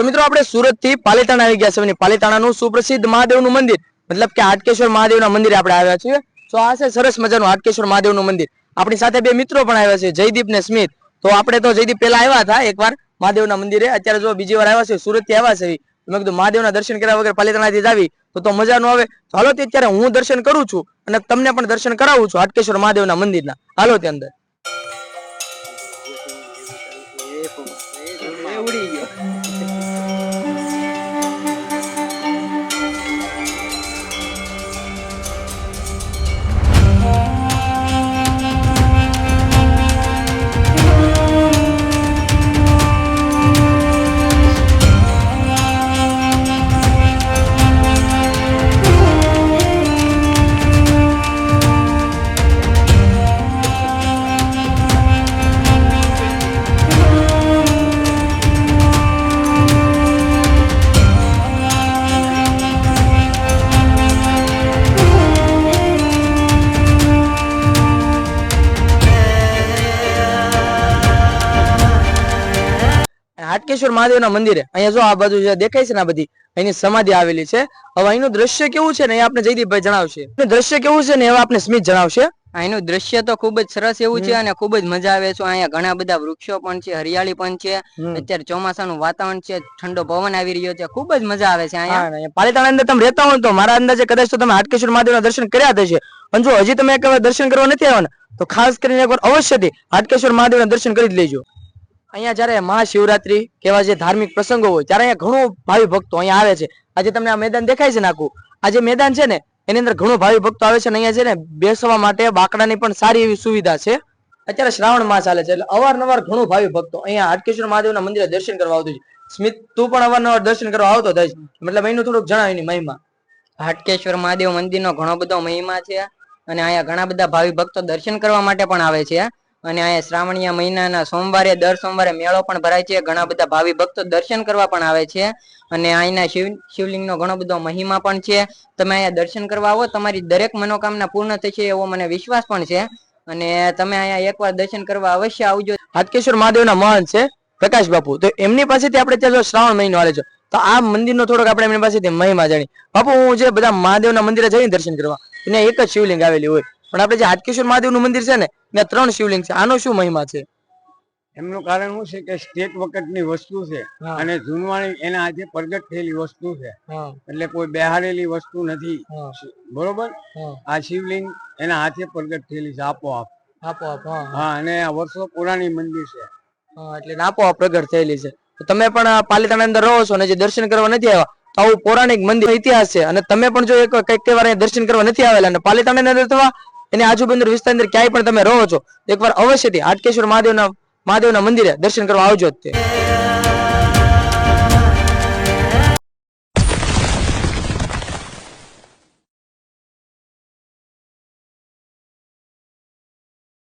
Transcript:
તો મિત્રો આપણે સુરતથી પાલીતાણા આવી ગયા છે પાલીતાણાનું સુપ્રસિદ્ધ મહાદેવનું મંદિર. મતલબ કે હાટકેશ્વર મહાદેવના મંદિરે આપણે આવ્યા છીએ. તો આ છે સરસ મજાનું હાટકેશ્વર મહાદેવનું મંદિર. આપણી સાથે બે મિત્રો પણ આવ્યા છે, જયદીપ ને સ્મિત. તો આપણે તો જયદીપ પહેલા આવ્યા હતા એકવાર મહાદેવના મંદિરે. અત્યારે જો બીજી વાર આવ્યા છે સુરતથી આવ્યા છે. મેં કીધું મહાદેવના દર્શન કર્યા વગર પાલીતાણાથી જ આવી. તો મજા ન આવે. હાલો અત્યારે હું દર્શન કરું છું અને તમને પણ દર્શન કરાવું છું હાટકેશ્વર મહાદેવના મંદિરના. હાલો તે અંદર. હાટકેશ્વર મહાદેવના મંદિરે. અહીંયા જો આ બાજુ જે દેખાય છે ને આ બધી અહીંની સમાધિ આવેલી છે. હવે અહીંનું દ્રશ્ય કેવું છે ને એ આપણે જયદીપભાઈ જણાવશે. દ્રશ્ય કેવું છે ને એવા આપણે સ્મિત જણાવશે. અહીંનું દ્રશ્ય તો ખૂબ જ સરસ એવું છે અને ખૂબ જ મજા આવે છે. અહીંયા ઘણા બધા વૃક્ષો પણ છે હરિયાળી પણ છે. અત્યારે ચોમાસાનું વાતાવરણ છે ઠંડો પવન આવી રહ્યો છે. ખૂબ જ મજા આવે છે અહીંયા. પાલિતાણા અંદર તમે રહેતા હો તો મારા અંદાજે કદાચ તો તમે હાટકેશ્વર મહાદેવના દર્શન કર્યા થશે પણ જો હજી તમે એક દર્શન કરવા નથી આવ્યા તો ખાસ કરીને એકવાર અવશ્યથી હાટકેશ્વર મહાદેવના દર્શન કરી જ લેજો. અહીંયા જ્યારે મહાશિવરાત્રી કેવા જે ધાર્મિક પ્રસંગો હોય, ત્યારે અહીંયા ઘણો ભાવિ ભક્તો અહીંયા આવે છે. આજે તમને આ મેદાન દેખાય છે નાખું. આજે મેદાન છે ને, એની અંદર ઘણો ભાવિ ભક્તો આવે છે અને અહીંયા છે ને, બેસવા માટે બાકડાની પણ સારી એવી સુવિધા છે. અત્યારે શ્રાવણ માસ ચાલે છે એટલે અવારનવાર ઘણું ભાવિ ભક્તો અહીંયા હાટકેશ્વર મહાદેવના મંદિરે દર્શન કરવા આવતું છે. સ્મિત, તું પણ અવારનવાર દર્શન કરવા આવતો થાય મતલબ એનું થોડુંક જણાવ એની મહિમા. હાટકેશ્વર મહાદેવ મંદિરનો ઘણો બધો મહિમા છે અને અહીંયા ઘણા બધા ભાવિ ભક્તો દર્શન કરવા માટે પણ આવે છે. અને અહીંયા શ્રાવણીય મહિનાના સોમવારે, દર સોમવારે મેળો પણ ભરાય છે. ઘણા બધા ભાવિ ભક્તો દર્શન કરવા પણ આવે છે. અને અહીંના શિવ, શિવલિંગનો ઘણો બધો મહિમા પણ છે. તમે અહીંયા દર્શન કરવા આવો, તમારી દરેક મનોકામના પૂર્ણ થશે એવો મને વિશ્વાસ પણ છે. અને તમે અહીંયા એકવાર દર્શન કરવા અવશ્ય આવજો. હાટકેશ્વર મહાદેવના મહંત છે પ્રકાશ બાપુ. તો એમની પાસેથી આપણે ત્યાં જો શ્રાવણ મહિનો આવે છે, તો આ મંદિરનો થોડોક આપણે એમની પાસેથી મહિમા જાણી બાપુ, હું જે બધા મહાદેવના મંદિરે જઈને દર્શન કરવા ત્યાં એક જ શિવલિંગ આવેલી હોય. પણ આપણે જે હાટકેશ્વર મહાદેવનું મંદિર છે ને ત્યાં ત્રણ શિવલિંગ છે. આનો શું મહિમા છે? એમનું કારણ શું છે કે સ્ટેટ વખતની વસ્તુ છે અને જૂનવાણી એના આજે પ્રગટ થયેલી વસ્તુ છે. એટલે કોઈ બેહારેલી વસ્તુ નથી. બરોબર? આ શિવલિંગ એના હાથે પ્રગટ થયેલી છે આપોઆપ. આપોઆપ હા અને આ વર્ષો પુરાણી મંદિર છે. એટલે આપોઆપ પ્રગટ થયેલી છે. તમે પણ પાલિતાણા અંદર રહો છો અને જે દર્શન કરવા નથી આવ્યા આવું પૌરાણિક મંદિર ઇતિહાસ છે. અને તમે પણ જો એક કંઈક વાર અહીંયા દર્શન કરવા નથી આવેલા અને પાલિતાણા અંદર અથવા એની આજુબાજુ વિસ્તાર અંદર ક્યાંય પણ તમે રહો છો એકવાર અવશ્યથી હાટકેશ્વર મહાદેવના મહાદેવના મંદિરે દર્શન કરવા આવજો તે.